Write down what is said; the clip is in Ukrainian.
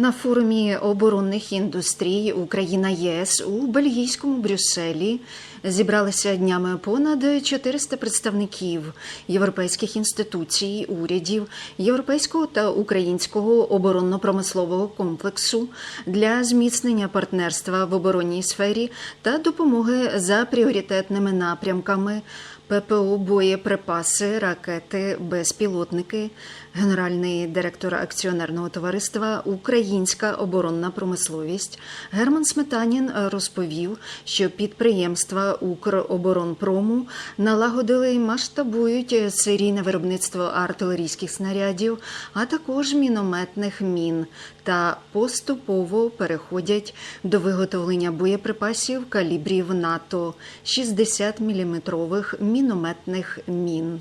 На форумі оборонних індустрій Україна ЄС у бельгійському Брюсселі зібралися днями понад 400 представників європейських інституцій, урядів, європейського та українського оборонно-промислового комплексу для зміцнення партнерства в оборонній сфері та допомоги за пріоритетними напрямками. ППО, боєприпаси, ракети, безпілотники, генеральний директор акціонерного товариства Українська оборонна промисловість Герман Сметанін розповів, що підприємства Укроборонпрому налагодили і масштабують серійне виробництво артилерійських снарядів, а також мінометних мін та поступово переходять до виготовлення боєприпасів калібрів НАТО 60 мм мінометних мін.